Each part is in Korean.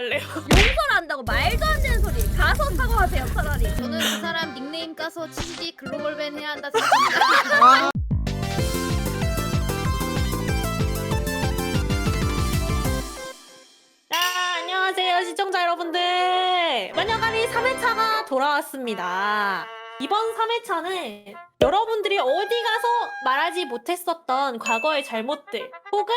달래요. 용서한다고 말도 안 되는 소리. 가서 사과하세요 차라리. 저는 그 사람 닉네임 까서 치지 글로벌 밴 해야 한다 생각합니다. 자, 안녕하세요, 시청자 여러분들. 마녀가리 3회차가 돌아왔습니다. 이번 3회차는 여러분들이 어디 가서 말하지 못했었던 과거의 잘못들 혹은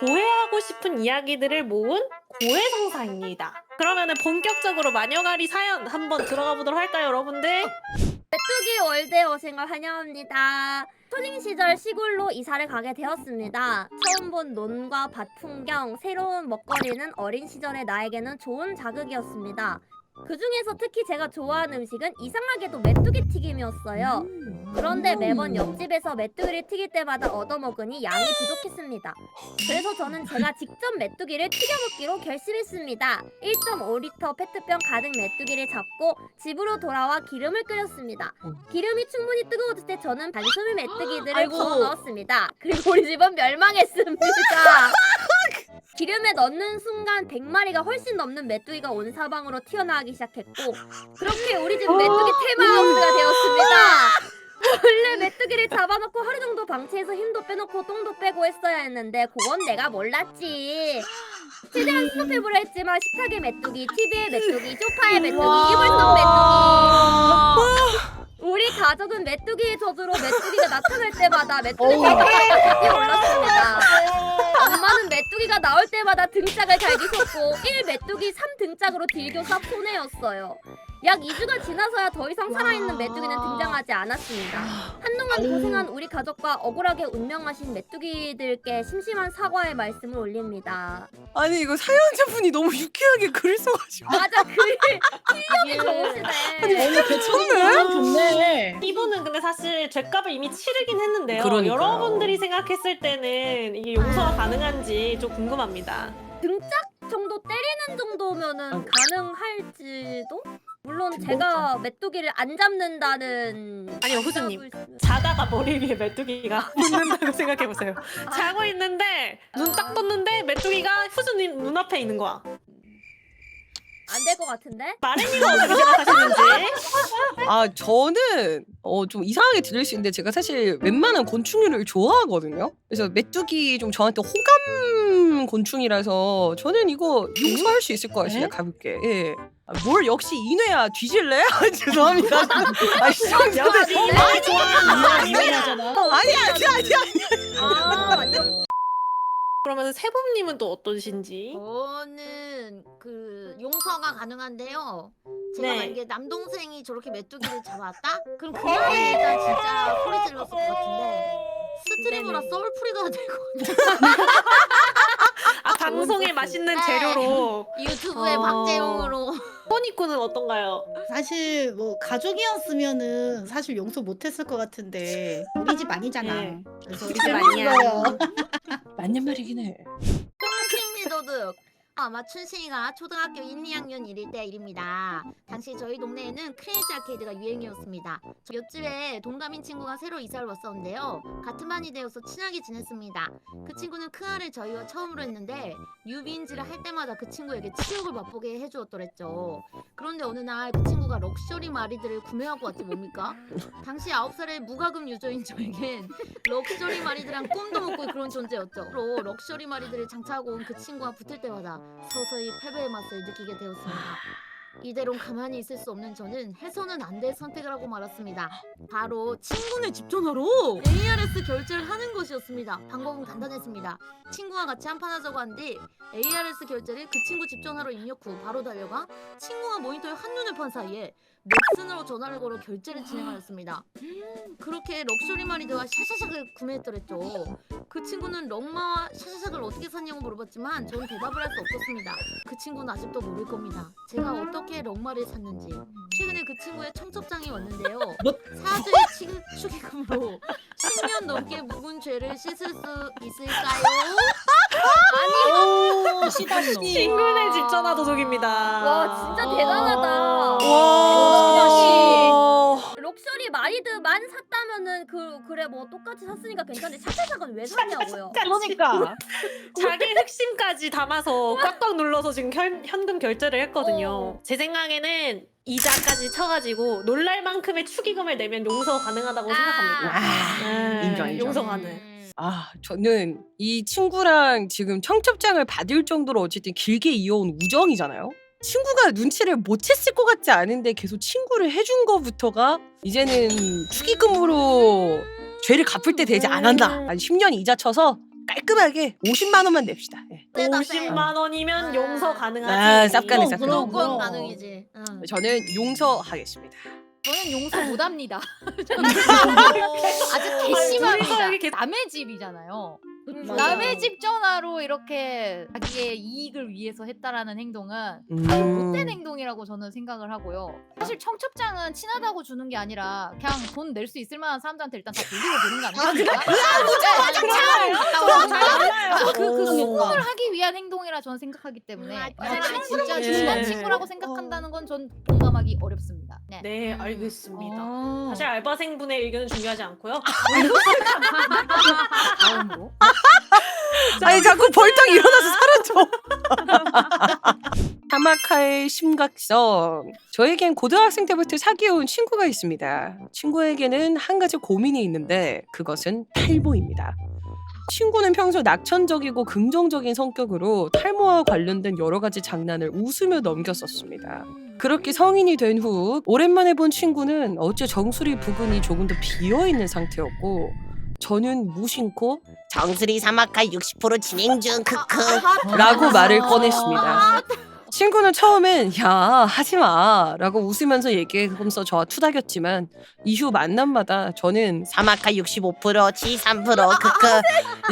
고해하고 싶은 이야기들을 모은 고해성사입니다. 그러면은 본격적으로 마녀가리 사연 한번 들어가 보도록 할까요, 여러분들? 메뚜기 월드에 오신 걸 환영합니다. 초딩 시절 시골로 이사를 가게 되었습니다. 처음 본 논과 밭 풍경, 새로운 먹거리는 어린 시절의 나에게는 좋은 자극이었습니다. 그 중에서 특히 제가 좋아하는 음식은 이상하게도 메뚜기 튀김이었어요. 그런데 매번 옆집에서 메뚜기를 튀길 때마다 얻어먹으니 양이 부족했습니다. 그래서 저는 제가 직접 메뚜기를 튀겨 먹기로 결심했습니다. 1.5리터 페트병 가득 메뚜기를 잡고 집으로 돌아와 기름을 끓였습니다. 기름이 충분히 뜨거워질 때 저는 반수미 메뚜기들을 아이고. 집어 넣었습니다. 그리고 우리 집은 멸망했습니다. 기름에 넣는 순간 100마리가 훨씬 넘는 메뚜기가 온 사방으로 튀어나가기 시작했고 그렇게 우리 집 메뚜기 테마하우스가 되었습니다. 원래 메뚜기를 잡아놓고 하루 정도 방치해서 힘도 빼놓고 똥도 빼고 했어야 했는데 그건 내가 몰랐지. 최대한 스톱해보려 했지만 식탁의 메뚜기, TV의 메뚜기, 소파의 메뚜기, 이불 속 메뚜기. 우리 가족은 메뚜기의 저주로 메뚜기가 나타날 때마다 메뚜기 가족이 올랐습니다. 엄마는 메뚜기가 나올 때마다 등짝을 갈기셨고 1 메뚜기 3 등짝으로 딜교사 손해였어요. 약 2주가 지나서야 더 이상 살아있는 메뚜기는 등장하지 않았습니다. 한동안 고생한 우리 가족과 억울하게 운명하신 메뚜기들께 심심한 사과의 말씀을 올립니다. 아니 이거 사연자분이 너무 유쾌하게 글을 써가지고 맞아, 그 실력이 좋으시네. 아니 괜찮네. 좋네. 이분은 근데 사실 죄값을 이미 치르긴 했는데요. 그러니까요. 여러분들이 생각했을 때는 이게 용서가 가능한지 좀 궁금합니다. 등짝 정도 때리는 정도면은 가능할지도? 물론 제가 메뚜기를 안 잡는다는 아니요. 생각을 쓰면- 자다가 머리 위에 메뚜기가 붙는다고 생각해보세요. 자고 있는데 눈 딱 떴는데 메뚜기가 후주님 눈앞에 있는 거야. 안될것 같은데? 마레님은 어떻게 생각하시는지? 아 저는 어 좀 이상하게 들릴 수 있는데 제가 사실 웬만한 곤충류를 좋아하거든요. 그래서 메뚜기 좀 저한테 호감 곤충이라서 저는 이거 용서할 수 있을 것 같아요. 네? 가볍게. 예. 아, 뭘 역시 인회야 뒤질래? 아, 죄송합니다. 아 시청자들. 이해하잖아. 아니 아니 아니 아니. 아, 완전 그러면 세범님은 또 어떠신지? 저는 그 용서가 가능한데요. 제가 네. 만약에 남동생이 저렇게 메뚜기를 잡았다? 그럼 그날은 일단 진짜 소리 질렀을 것 같은데 스트리머라 네네. 썰풀이가 될것 같아요. 아 방송에 맛있는 재료로 유튜브에 어. 박재용으로 포니코는 어떤가요? 사실 뭐 가족이었으면은 사실 용서 못했을 것 같은데 우리 집 아니잖아. 네. 그래서 우리 집 아니야. 맞는 말이긴 해. 킹미도둑 아마 춘신이가 초등학교 1, 2학년 일일 때 일입니다. 당시 저희 동네에는 크레이지 아케이드가 유행이었습니다. 저 옆집에 동갑인 친구가 새로 이사를 왔었는데요. 같은 반이 되어서 친하게 지냈습니다. 그 친구는 크아를 저희와 처음으로 했는데 유비인지를 할 때마다 그 친구에게 치욕을 맛보게 해주었더랬죠. 그런데 어느 날 그 친구가 럭셔리 마리들을 구매하고 왔지 뭡니까? 당시 9살의 무과금 유저인 저에겐 럭셔리 마리들랑 꿈도 못 꿀 그런 존재였죠. 로 럭셔리 마리들을 장착하고 온 그 친구와 붙을 때마다 서서히 패배의 맛을 느끼게 되었습니다. 이대로 가만히 있을 수 없는 저는 해서는 안 될 선택을 하고 말았습니다. 바로 친구네 집 전화로 ARS 결제를 하는 것이었습니다. 방법은 간단했습니다. 친구와 같이 한판 하자고 한 뒤 ARS 결제를 그 친구 집 전화로 입력 후 바로 달려가 친구가 모니터에 한눈을 판 사이에 넥슨으로 전화를 걸어 결제를 진행하였습니다. 그렇게 럭셔리 마리드와 샤샤샥을 구매했더랬죠. 그 친구는 럭마와 샤샤샥을 어떻게 샀냐고 물어봤지만 저는 대답을 할 수 없었습니다. 그 친구는 아직도 모를 겁니다. 제가 어떻게 럭마를 샀는지. 최근에 그 친구의 청첩장이 왔는데요. 사죄의 치- 축의금으로 10년 넘게 묵은 죄를 씻을 수 있을까요? 오 시다시. 친구네 집 전화 도둑입니다. 와 진짜 대단하다. 와. 럭셔리 마리드만 샀다면 사면은 그 그래 뭐 똑같이 샀으니까 괜찮은데 차차차는 왜 샀냐고요. 그러니까 자기 핵심까지 담아서 꽉꽉 눌러서 지금 현, 현금 결제를 했거든요. 어. 제 생각에는 이자까지 쳐가지고 놀랄 만큼의 축의금을 내면 용서 가능하다고 생각합니다. 아, 네, 인정, 인정. 용서 가능. 음. 아, 저는 이 친구랑 지금 청첩장을 받을 정도로 어쨌든 길게 이어온 우정이잖아요. 친구가 눈치를 못 챘을 것 같지 않은데 계속 친구를 해준 거부터가 이제는 축의금으로 죄를 갚을 때 되지 않았다. 한 10년 이자 쳐서 깔끔하게 50만 원만 냅시다. 예. 세다, 세. 50만 원이면 아. 용서 가능하지. 아, 쌉가네, 쌉가네. 무조건. 가능이지. 응. 저는 용서하겠습니다. 저는 용서 못합니다. 어. 아주. 이렇게 남의 집이잖아요. 맞아. 남의 집 전화로 이렇게 자기의 이익을 위해서 했다라는 행동은 음. 못된 행동이라고 저는 생각을 하고요. 사실 청첩장은 친하다고 주는 게 아니라 그냥 돈 낼 수 있을 만한 사람들한테 일단 다 돌리고 보는 거 아닙니까? 그, 그 오. 소통을 하기 위한 행동이라 저는 생각하기 때문에 아, 이 사람이 진짜 예. 친한 친구라고 생각한다는 건 전 공감하기 어렵습니다. 네. 네, 알겠습니다. 어. 사실 알바생분의 의견은 중요하지 않고요. 다음으로 아니 자꾸 벌떡 일어나서 사라져. 사마카의 심각성. 저에겐 고등학생 때부터 사귀어온 친구가 있습니다. 친구에게는 한 가지 고민이 있는데 그것은 탈모입니다. 친구는 평소 낙천적이고 긍정적인 성격으로 탈모와 관련된 여러 가지 장난을 웃으며 넘겼었습니다. 그렇게 성인이 된 후 오랜만에 본 친구는 어째 정수리 부근이 조금 더 비어 있는 상태였고 저는 무심코 정수리 사막화 60% 진행 중 크크 라고 말을 꺼냈습니다. 친구는 처음엔 야 하지마. 라고 웃으면서 얘기하면서 저와 투닥였지만 이후 만남마다 저는 사마카 65%지 3% 크크.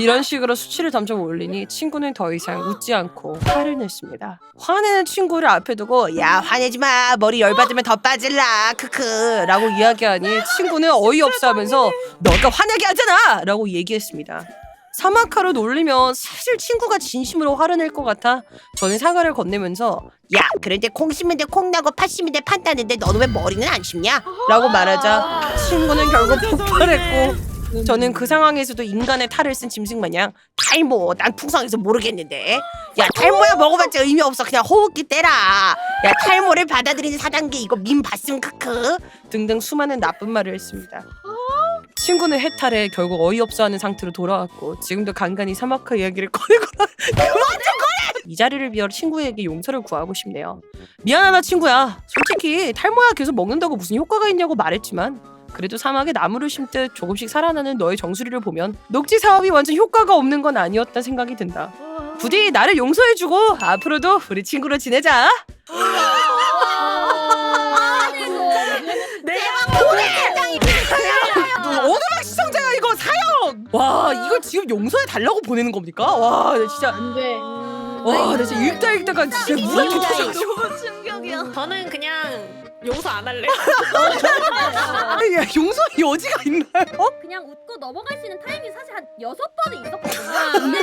이런 식으로 수치를 점점 올리니 친구는 더 이상 웃지 않고 화를 냈습니다. 화내는 친구를 앞에 두고 야 화내지 마. 머리 열받으면 더 빠질라. 크크. 라고 이야기하니 친구는 어이없어 하면서 너가 화내게 하잖아. 라고 얘기했습니다. 사마카로 놀리면 사실 친구가 진심으로 화를 낼 것 같아. 저는 사과를 건네면서 야 그런데 콩 심은 데콩 나고 팥 심은 데팥 나는데 너는 왜 머리는 안 심냐? 라고 말하자 친구는 결국 폭발했고 저는 그 상황에서도 인간의 탈을 쓴 짐승 마냥 탈모 난 풍성해서 모르겠는데. 야 탈모야 먹어봤자 의미 없어. 그냥 호흡기 떼라. 야 탈모를 받아들이는 4단계 이거 민 봤음 크크. 등등 수많은 나쁜 말을 했습니다 친구는 해탈해 결국 어이없어하는 상태로 돌아왔고 지금도 간간히 사마카 이야기를 꺼내거나 그만 좀 꺼내! 이 자리를 비워 친구에게 용서를 구하고 싶네요. 미안하다 친구야. 솔직히 탈모야 계속 먹는다고 무슨 효과가 있냐고 말했지만 그래도 사막에 나무를 심듯 조금씩 살아나는 너의 정수리를 보면 녹지 사업이 완전 효과가 없는 건 아니었다 생각이 든다. 부디 나를 용서해주고 앞으로도 우리 친구로 지내자. 와 이거 지금 용서해 달라고 보내는 겁니까? 와 나 진짜 안돼. 와 나 진짜 읽다 읽다가 진짜 무섭게 터져가지고. 너무 충격이야. 저는 그냥 용서 안 할래요. 야 용서의 여지가 있나요? 그냥 웃고 넘어갈 수 있는 타임이 사실 한 여섯 번은 있었거든요. 근데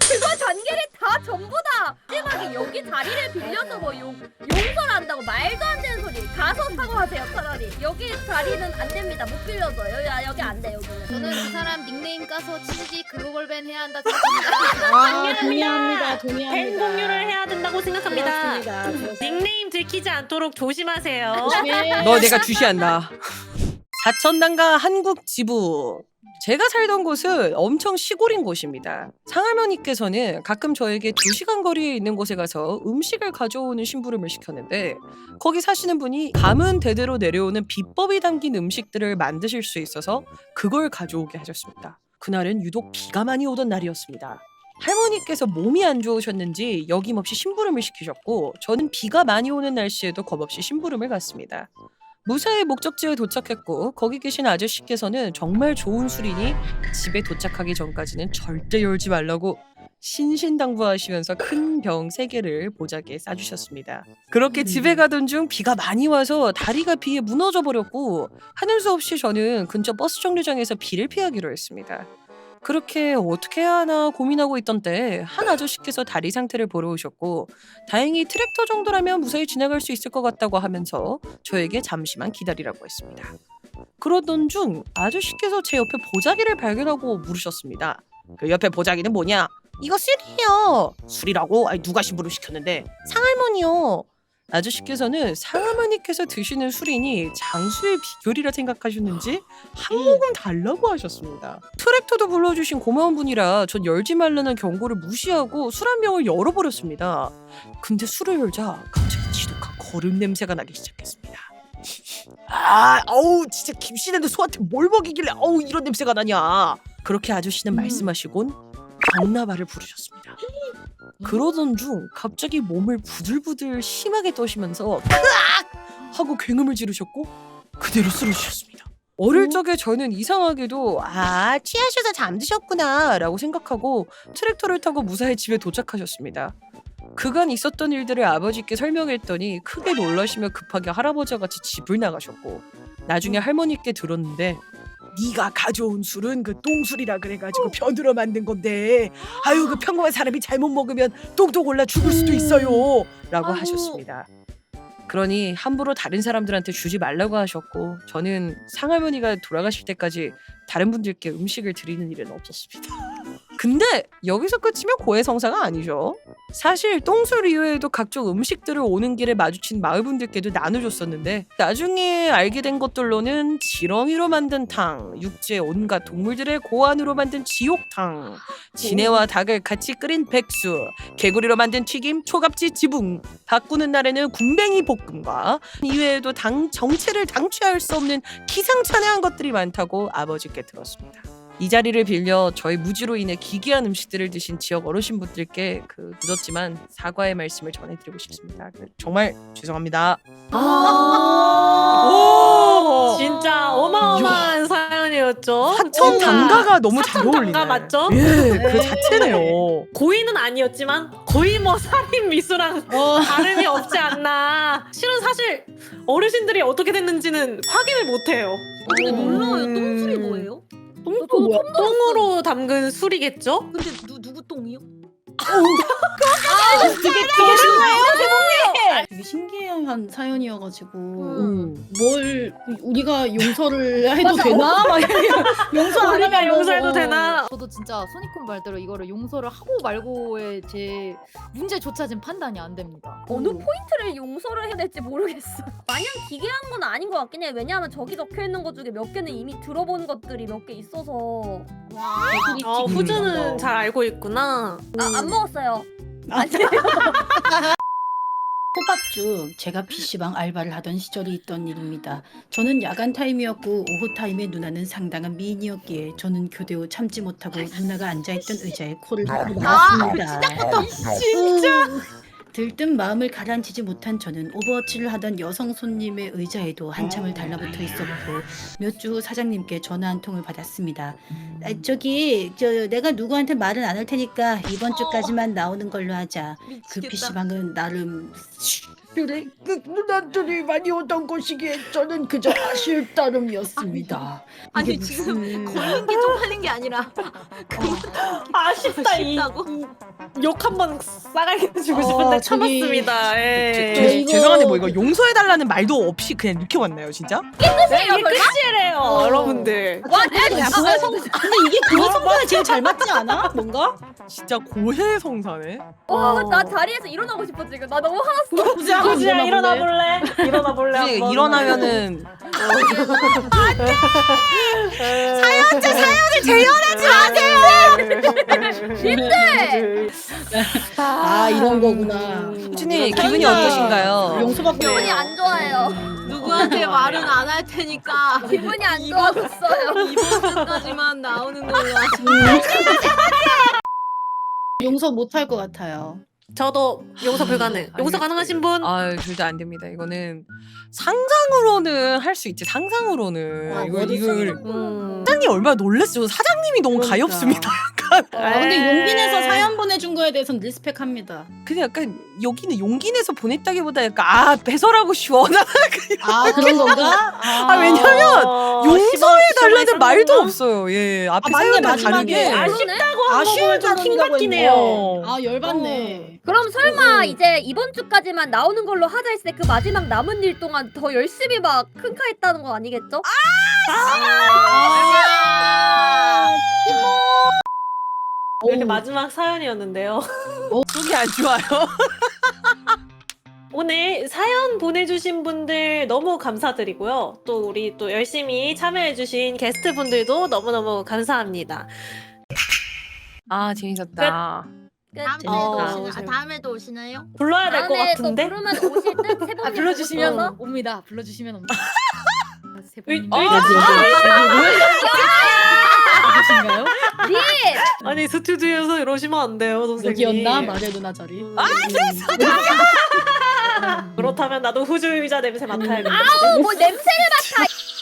그거 전개를 다 전부 다 마지막에 여기 자리를 빌려서 뭐 용, 용서를 한다고 말도 안 되는 소리. 가서 사과하세요 차라리. 여기 자리는 안 됩니다. 못 빌려줘요. 야, 여기 안돼 여기는. 저는 그 사람 닉네임 까서 치지 글로벌 밴 해야 한다 생각합니다. 아 동의합니다. 밴 동의합니다. 공유를 해야 된다고 생각합니다. 그렇습니다. 그렇습니다. 닉네임 들키지 않도록 조심하세요. 네. 너 내가 주시한다. 사천당가 한국 지부. 제가 살던 곳은 엄청 시골인 곳입니다. 상할머니께서는 가끔 저에게 2시간 거리에 있는 곳에 가서 음식을 가져오는 심부름을 시켰는데 거기 사시는 분이 가문 대대로 내려오는 비법이 담긴 음식들을 만드실 수 있어서 그걸 가져오게 하셨습니다. 그날은 유독 비가 많이 오던 날이었습니다. 할머니께서 몸이 안 좋으셨는지 여김없이 심부름을 시키셨고 저는 비가 많이 오는 날씨에도 겁없이 심부름을 갔습니다. 무사히 목적지에 도착했고 거기 계신 아저씨께서는 정말 좋은 술이니 집에 도착하기 전까지는 절대 열지 말라고 신신당부하시면서 큰 병 세 개를 보자기에 싸주셨습니다. 그렇게 집에 가던 중 비가 많이 와서 다리가 비에 무너져 버렸고 하는 수 없이 저는 근처 버스 정류장에서 비를 피하기로 했습니다. 그렇게 어떻게 해야 하나 고민하고 있던 때 한 아저씨께서 다리 상태를 보러 오셨고 다행히 트랙터 정도라면 무사히 지나갈 수 있을 것 같다고 하면서 저에게 잠시만 기다리라고 했습니다. 그러던 중 아저씨께서 제 옆에 보자기를 발견하고 물으셨습니다. 그 옆에 보자기는 뭐냐? 이거 술이에요. 술이라고? 아니 누가 신부를 시켰는데? 상할머니요. 아저씨께서는 상할머니께서 드시는 술이니 장수의 비결이라 생각하셨는지 한 모금 달라고 하셨습니다. 트랙터도 불러주신 고마운 분이라 전 열지 말라는 경고를 무시하고 술 한 병을 열어버렸습니다. 근데 술을 열자 갑자기 지독한 거름 냄새가 나기 시작했습니다. 아, 어우 진짜 김씨네도 소한테 뭘 먹이길래 어우 이런 냄새가 나냐. 그렇게 아저씨는 말씀하시곤 병나발을 부르셨습니다. 그러던 중 갑자기 몸을 부들부들 심하게 떠시면서 크악 하고 굉음을 지르셨고 그대로 쓰러지셨습니다. 어릴 적에 저는 이상하게도 아 취하셔서 잠드셨구나 라고 생각하고 트랙터를 타고 무사히 집에 도착하셨습니다. 그간 있었던 일들을 아버지께 설명했더니 크게 놀라시며 급하게 할아버지와 같이 집을 나가셨고 나중에 할머니께 들었는데 네가 가져온 술은 그 똥술이라 그래가지고 변으로 만든 건데. 아유 그 평범한 사람이 잘못 먹으면 똥똥 올라 죽을 수도 있어요. 라고 아이고. 하셨습니다. 그러니 함부로 다른 사람들한테 주지 말라고 하셨고 저는 상할머니가 돌아가실 때까지 다른 분들께 음식을 드리는 일은 없었습니다 근데 여기서 끝이면 고해성사가 아니죠 사실 똥술 이외에도 각종 음식들을 오는 길에 마주친 마을분들께도 나눠줬었는데 나중에 알게 된 것들로는 지렁이로 만든 탕, 육지의 온갖 동물들의 고안으로 만든 지옥탕, 지네와 닭을 같이 끓인 백수, 개구리로 만든 튀김, 초갑지 지붕, 바꾸는 날에는 군뱅이 볶음과 이외에도 당 정체를 당취할 수 없는 기상천외한 것들이 많다고 아버지께 들었습니다. 이 자리를 빌려 저희 무지로 인해 기괴한 음식들을 드신 지역 어르신분들께 그 늦었지만 사과의 말씀을 전해드리고 싶습니다. 그 정말 죄송합니다. 오, 진짜 어마어마한 사연이었죠. 사천 진짜. 단가가 너무 잘 사천 어울리네. 단가 맞죠? 예, 그 자체네요. 고의는 아니었지만 거의 뭐 살인 미수랑 어, 다름이 없지 않나. 실은 사실 어르신들이 어떻게 됐는지는 확인을 못해요. 근데 놀라워요. 음. 똥술이 뭐예요? 똥도 뭐야? 똥으로 담근 술이겠죠? 근데 누 누구 똥이요? 되게 신기한 사연이어가지고 음. 뭘 우리가 용서를 해도 되나? 막 용서 안 우리가 하면 용서해도 어. 되나? 저도 진짜 소니콘 말대로 이거를 용서를 하고 말고의 제 문제조차 지금 판단이 안 됩니다. 어느 포인트를 용서를 해야 될지 모르겠어. 마냥 기괴한 건 아닌 것 같긴 해. 왜냐하면 저기 적혀 있는 것 중에 몇 개는 이미 들어본 것들이 몇 개 있어서 어, 후즈는 잘 알고 있구나. 아, 안 먹었어요. 호박죽 제가 PC방 알바를 하던 시절이 있던 일입니다. 저는 야간 타임이었고 오후 타임에 누나는 상당한 미인이었기에 저는 교대 후 참지 못하고 누나가 앉아있던 의자에 코를 대고 나왔습니다. 진짜 들뜬 마음을 가라앉히지 못한 저는 오버워치를 하던 여성 손님의 의자에도 한참을 달라붙어 있었고 몇 주 후 사장님께 전화 한 통을 받았습니다. 아, 저기 저 내가 누구한테 말은 안 할 테니까 이번 주까지만 나오는 걸로 하자. 그 미치겠다. PC방은 나름 그래 그 누나들이 많이 오던 곳이기에 저는 그저 아쉬울 따름이었습니다. 아니 이게 지금 무슨- 걸린 게 쪽팔린 게 아니라 아쉽다 이 아쉽다고. 욕 한번 싸가게 주고 어, 싶은데 저기- 참았습니다. 예. 죄- 저 죄- 이거- 죄송한데 뭐 이거 용서해달라는 말도 없이 그냥 이렇게 왔나요 진짜? 네, 이게 끝이래요, 어. 여러분들. 와, 근데 이게 고해성사에 제일 잘 맞지 않아? 뭔가? 진짜 고해성사네. 와, 나 자리에서 일어나고 싶어 지금. 나 너무 화났어. 후지 한번 후지야 일어나 볼래? 일어나 볼래? 솔직히 한번? 일어나면은 사연자 사연을 재현하지 마세요. 아 이런 거구나. 후진님 기분이 어떠신가요? 용서받고 기분이 안 좋아요. 누구한테 말은 안 할 테니까 기분이 안 좋아졌어요. 이번 주까지만 나오는 걸로. 용서 못할 것 같아요. 저도 용서 불가능. 용서 가능하신 분? 아 절대 안 됩니다. 이거는 상상으로는 할 수 있지. 상상으로는 아, 이거. 이걸 음. 사장님 얼마나 놀랬죠. 사장님이 너무 그러니까. 가엾습니다. 아, 근데 에이. 용기 내서 사연 보내준 거에 대해서는 리스펙합니다. 근데 약간 여기는 용기 내서 보냈다기보다 약간 아 배설하고 시원한 아 그런 건가? 아, 왜냐면 어, 용서해 달라는 말도 없어요. 예 앞에 아, 맞네, 사연과 마지막에. 다르게 아쉽다고 거 보면 좀 킹받긴 해요. 아 열받네. 그럼 설마 음. 이제 이번 주까지만 나오는 걸로 하자 했을 때 그 마지막 남은 일 동안 더 열심히 막 큰카했다는 거 아니겠죠? 이렇게 마지막 사연이었는데요. 속이 안 좋아요. 오늘 사연 보내주신 분들 너무 감사드리고요. 또 우리 또 열심히 참여해주신 게스트 분들도 너무너무 감사합니다. 아 재밌었다. 끝. 다음에도 어, 오시나? 아, 재밌- 다음에도 오시나요? 불러야 될 것 다음에 또 같은데? 부르면 오실 듯세 분이 아 불러주시면 불러서? 옵니다. 불러주시면 옵니다. 세 어, 누구신가요? 아니 스튜디오에서 이러시면 안 돼요, 선생님. 여기였나 마리아 누나 자리. 아, 그렇다면 나도 후주 의자 냄새 맡아야겠다. 아우 뭐 냄새를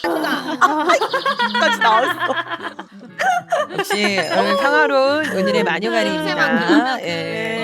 까지 나왔어. 역시 오늘 평화로운 오늘의 마녀가리입니다. 예.